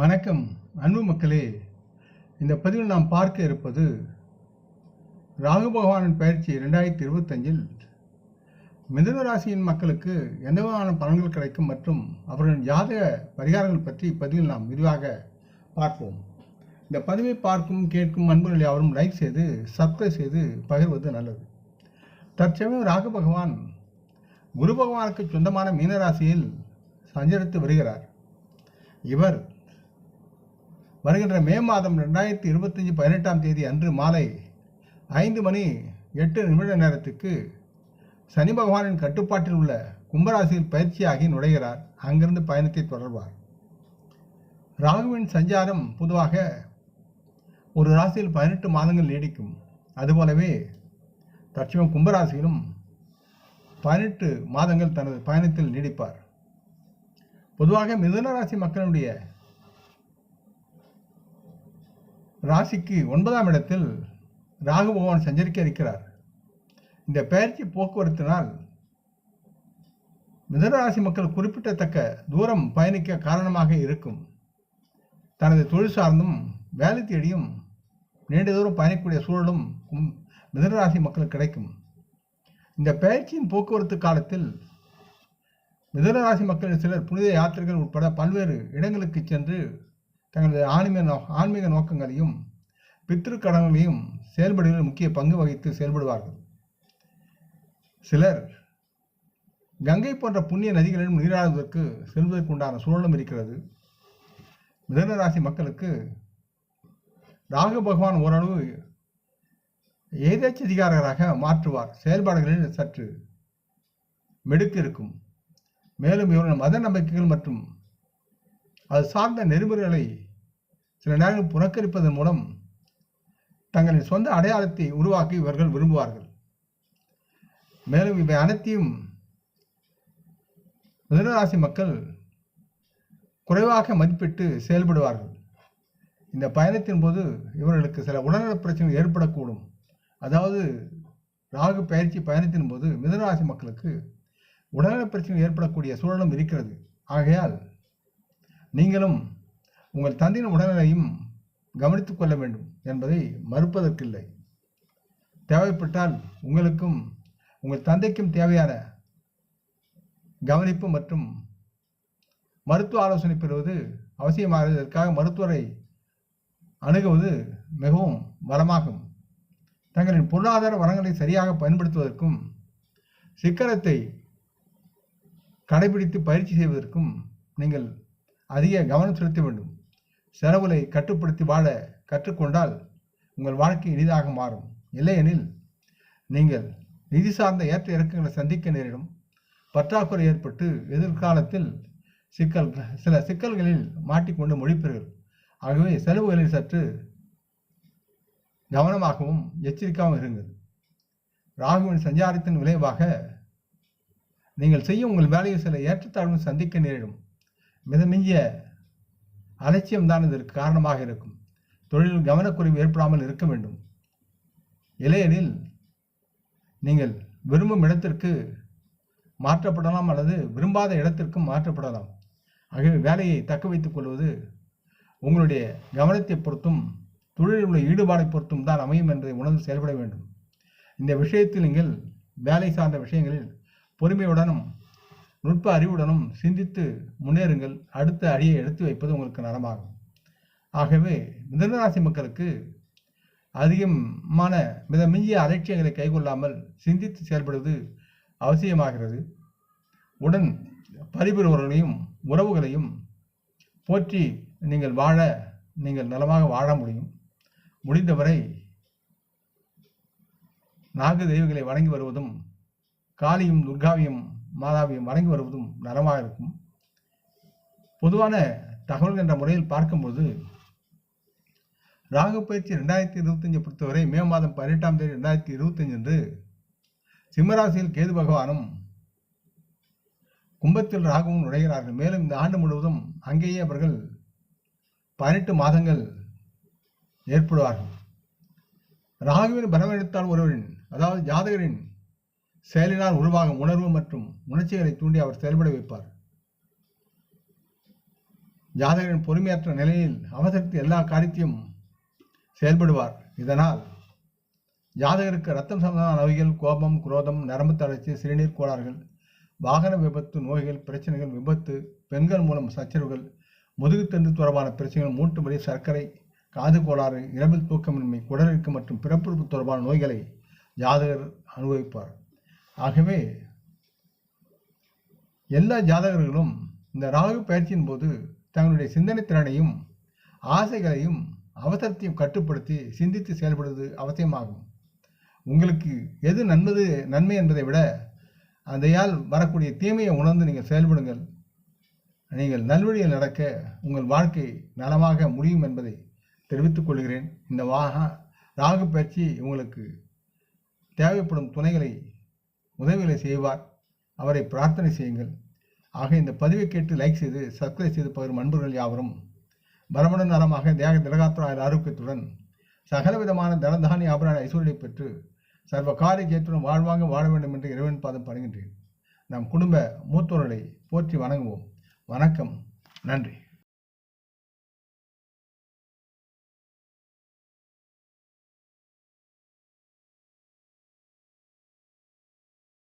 வணக்கம் அன்பு மக்களே. இந்த பதிவில் நாம் பார்க்க இருப்பது ராகு பகவானின் பயிற்சி ரெண்டாயிரத்தி இருபத்தஞ்சில் மிதுன ராசியின் மக்களுக்கு எந்த விதமான பலன்கள் கிடைக்கும் மற்றும் அவர்களின் ஜாதக பரிகாரங்கள் பற்றி இப்பதிவில் நாம் விரிவாக பார்ப்போம். இந்த பதிவை பார்க்கும் கேட்கும் அன்புகளை அவரும் லைக் செய்து சப்ஸ்கிரைப் செய்து பகிர்வது நல்லது. தற்சமயம் ராகு பகவான் குரு பகவானுக்கு சொந்தமான மீனராசியில் சஞ்சரித்து வருகிறார். இவர் வருகின்ற மே மாதம் ரெண்டாயிரத்தி இருபத்தஞ்சி பதினெட்டாம் தேதி அன்று மாலை ஐந்து மணி எட்டு நிமிட நேரத்துக்கு சனி பகவானின் கட்டுப்பாட்டில் உள்ள கும்பராசியில் பயிற்சியாகி நுழைகிறார். அங்கிருந்து பயணத்தை தொடர்வார். ராகுவின் சஞ்சாரம் பொதுவாக ஒரு ராசியில் பதினெட்டு மாதங்கள் நீடிக்கும். அதுபோலவே தற்சமயம் கும்பராசியிலும் பதினெட்டு மாதங்கள் தனது பயணத்தில் நீடிப்பார். பொதுவாக மிதுன ராசி மக்களுடைய ராசிக்கு ஒன்பதாம் இடத்தில் ராகு பகவான் சஞ்சரிக்க இருக்கிறார். இந்த பயிற்சி போக்குவரத்தினால் மிதனராசி மக்கள் குறிப்பிடத்தக்க தூரம் பயணிக்க காரணமாக இருக்கும். தனது தொழில் சார்ந்தும் வேலை தேடியும் நீண்ட தூரம் பயணிக்கக்கூடிய சூழலும் மிதனராசி மக்களுக்கு கிடைக்கும். இந்த பயிற்சியின் போக்குவரத்து காலத்தில் மிதனராசி மக்களின் சிலர் புனித யாத்திரைகள் உட்பட பல்வேறு இடங்களுக்கு சென்று தங்களது ஆன்மீக நோ ஆன்மீக நோக்கங்களையும் பித்ரு கடன்களையும் செயல்படுவதில் முக்கிய பங்கு வகித்து செயல்படுவார்கள். சிலர் கங்கை போன்ற புண்ணிய நதிகளிலும் நீராடுவதற்கு செல்வதற்கு உண்டான சூழலும் இருக்கிறது. மிதன ராசி மக்களுக்கு ராகு பகவான் ஓரளவு ஏதேச்சதிகாரராக மாற்றுவார். செயல்பாடுகளில் சற்று மெடுக்கு இருக்கும். மேலும் இவர்கள் மத நம்பிக்கைகள் மற்றும் அது சார்ந்த நெறிமுறைகளை சில நேரங்கள் புறக்கணிப்பதன் மூலம் தங்களின் சொந்த அடையாளத்தை உருவாக்கி இவர்கள் விரும்புவார்கள். மேலும் இவை அனைத்தையும் மிதனராசி மக்கள் குறைவாக மதிப்பிட்டு செயல்படுவார்கள். இந்த பயணத்தின் போது இவர்களுக்கு சில உடல்நலப் பிரச்சனைகள் ஏற்படக்கூடும். அதாவது ராகு பயிற்சி பயணத்தின் போது மிதனராசி மக்களுக்கு உடல்நலப் பிரச்சனை ஏற்படக்கூடிய சூழலும் இருக்கிறது. ஆகையால் நீங்களும் உங்கள் தந்தையின் உடல்நிலையும் கவனித்துக் கொள்ள வேண்டும் என்பதை மறுப்பதற்கில்லை. தேவைப்பட்டால் உங்களுக்கும் உங்கள் தந்தைக்கும் தேவையான கவனிப்பு மற்றும் மருத்துவ ஆலோசனை பெறுவது அவசியமாக இதற்காக மருத்துவரை அணுகுவது மிகவும் வளமாகும். தங்களின் பொருளாதார வளங்களை சரியாக பயன்படுத்துவதற்கும் சிக்கனத்தை கடைபிடித்து பயிற்சி செய்வதற்கும் நீங்கள் அதிக கவனம் செலுத்த வேண்டும். செலவுகளை கட்டுப்படுத்தி வாழ கற்றுக்கொண்டால் உங்கள் வாழ்க்கை எளிதாக மாறும். இல்லையெனில் நீங்கள் நிதி சார்ந்த ஏற்ற இறக்கங்களை சந்திக்க நேரிடும். பற்றாக்குறை ஏற்பட்டு எதிர்காலத்தில் சிக்கல் சில சிக்கல்களில் மாட்டிக்கொண்டு முடிப்பீர்கள். ஆகவே செலவுகளில் சற்று கவனமாகவும் எச்சரிக்கையாகவும் இருங்கள். ராகுவின் சஞ்சாரத்தின் விளைவாக நீங்கள் செய்யும் உங்கள் வேலையை சில ஏற்றத்தாழ்வு சந்திக்க நேரிடும். மிதமிஞ்சிய அலட்சியம்தான் இதற்கு காரணமாக இருக்கும். தொழிலில் கவனக்குறைவு ஏற்படாமல் இருக்க வேண்டும். இல்லையெனில் நீங்கள் விரும்பும் இடத்திற்கு மாற்றப்படலாம் அல்லது விரும்பாத இடத்திற்கும் மாற்றப்படலாம். ஆகவே வேலையை தக்க வைத்துக் கொள்வது உங்களுடைய கவனத்தை பொறுத்தும் தொழிலில் உள்ள ஈடுபாடை பொறுத்தும் தான் அமையும் என்பதை உணர்ந்து செயல்பட வேண்டும். இந்த விஷயத்தில் நீங்கள் வேலை சார்ந்த விஷயங்களில் பொறுமையுடனும் நுட்ப அறிவுடனும் சிந்தித்து முன்னேறுங்கள். அடுத்த அடியை எடுத்து வைப்பது உங்களுக்கு நலமாகும். ஆகவே மிதனராசி மக்களுக்கு அதிகமான மித மிஞ்சிய அலட்சியங்களை கைகொள்ளாமல் சிந்தித்து செயல்படுவது அவசியமாகிறது. உடன் பரிபுறவர்களையும் உறவுகளையும் போற்றி நீங்கள் வாழ நீங்கள் நலமாக வாழ முடியும். முடிந்தவரை நாக தெய்வங்களை வணங்கி வருவதும் காளியும் துர்காவையும் மாதாவை வணங்கி வருவதும் நலமாக இருக்கும். பொதுவான தகவல் என்ற முறையில் பார்க்கும்போது ராகு பயிற்சி ரெண்டாயிரத்தி இருபத்தஞ்சை பொறுத்தவரை மே மாதம் பதினெட்டாம் தேதி ரெண்டாயிரத்தி இருபத்தஞ்சு அன்று சிம்மராசியில் கேது பகவானும் கும்பத்தில் ராகுவும் நுழைகிறார்கள். மேலும் இந்த ஆண்டு முழுவதும் அங்கேயே அவர்கள் பதினெட்டு மாதங்கள் ஏற்படுவார்கள். ராகுவின் பலவீனத்தால் ஒருவரின் அதாவது ஜாதகரின் செயலினால் உருவாகும் உணர்வு மற்றும் உணர்ச்சிகளை தூண்டி அவர் செயல்பட வைப்பார். ஜாதகரின் பொறுமையற்ற நிலையில் அவசரத்தில் எல்லா காரியத்தையும் செயல்படுவார். இதனால் ஜாதகருக்கு ரத்தம் சம்பந்தமான நோய்கள் கோபம் குரோதம் நரம்பு தளர்ச்சி சிறுநீர் கோளாறுகள் வாகன விபத்து நோய்கள் பிரச்சனைகள் விபத்து பெண்கள் மூலம் சச்சரவுகள் முதுகுத்தண்டு தொடர்பான பிரச்சனைகள் மூட்டு வலி சர்க்கரை காது கோளாறு இரவில் தூக்கமின்மை குடலிற்கு மற்றும் பிறப்புறுப்பு தொடர்பான நோய்களை ஜாதகர் அனுபவிப்பார். ஆகவே எல்லா ஜாதகர்களும் இந்த ராகு பயிற்சியின் போது தங்களுடைய சிந்தனை திறனையும் ஆசைகளையும் அவசரத்தையும் கட்டுப்படுத்தி சிந்தித்து செயல்படுவது அவசியமாகும். உங்களுக்கு எது நன்மது நன்மை என்பதை விட அதையால் வரக்கூடிய தீமையை உணர்ந்து நீங்கள் செயல்படுங்கள். நீங்கள் நல்வழியில் நடக்க உங்கள் வாழ்க்கை நலமாக முடியும் என்பதை தெரிவித்துக் கொள்கிறேன். இந்த வாக ராகு பயிற்சி உங்களுக்கு தேவைப்படும் துணைகளை உதவிகளை செய்வார். அவரை பிரார்த்தனை செய்யுங்கள். ஆக இந்த பதிவை கேட்டு லைக் செய்து சப்ஸ்கிரைப் செய்து பகிரும் அன்பர்கள் யாவரும் பலமுடன் நலமாக தேக திலகாத்ராயர் ஆரோக்கியத்துடன் சகலவிதமான தனதானி ஆபரான ஐஸ்வர்யை பெற்று சர்வ காரிய ஜெயத்துடன் வாழ்வாங்க வாழ வேண்டும் என்று இறைவன் பாதம் படுகின்றேன் நம் குடும்ப மூத்தோர்களை போற்றி வணங்குவோம். வணக்கம். நன்றி.